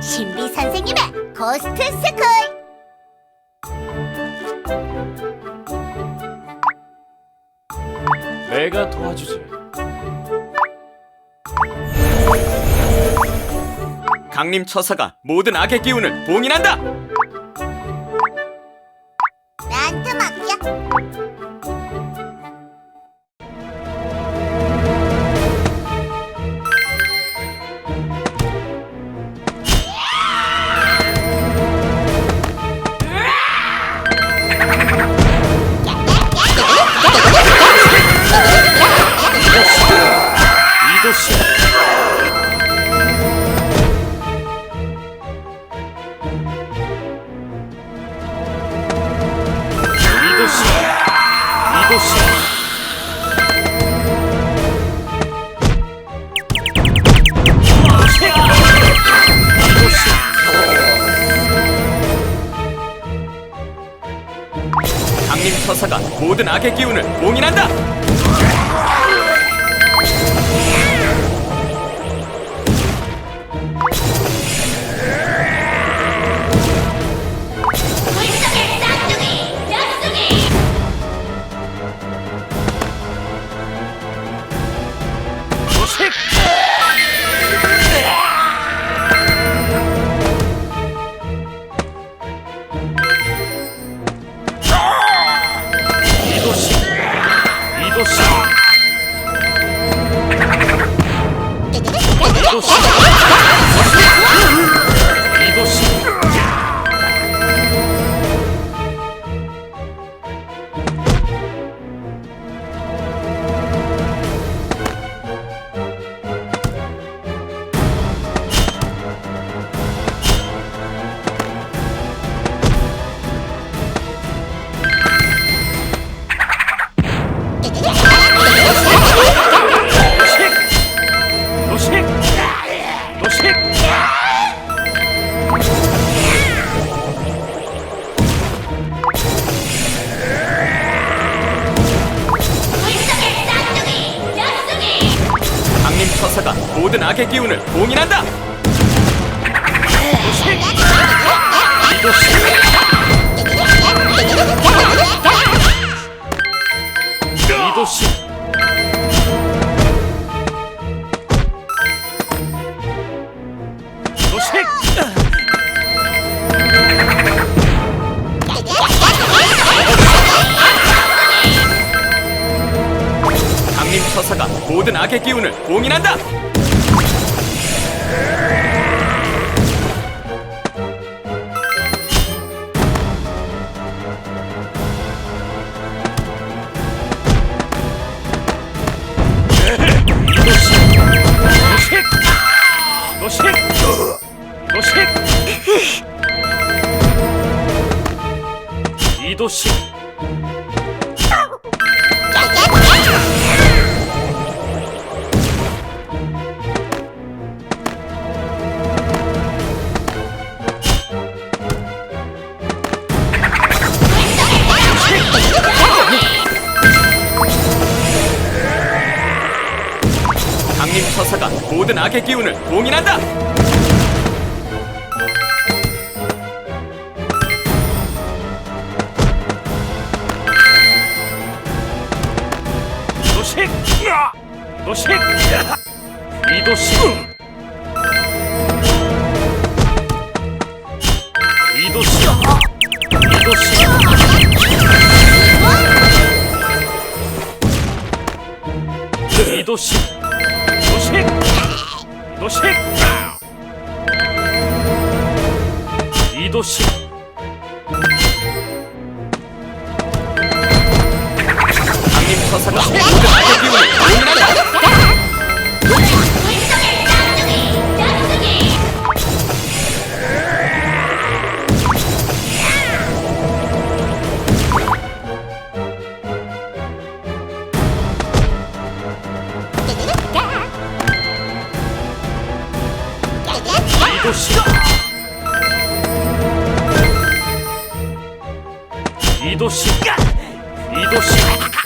신비 선생님의 고스트 스쿨 내가 도와주지. 강림 처사가 모든 악의 기운을 봉인한다. 나한테 맡겨 강림 처사가 모든 악의 기운을 봉인한다. 모든 악의 기운을 봉인한다. 처사가 모든 악의 기운을 봉인한다. 처사가 모든 악의 기운을 봉인한다. 도식. 도식. 이 도식. 이 도식. 이 도식. 이 도식. 도식. 도식. 이도 이도식. 이도식. 이도식.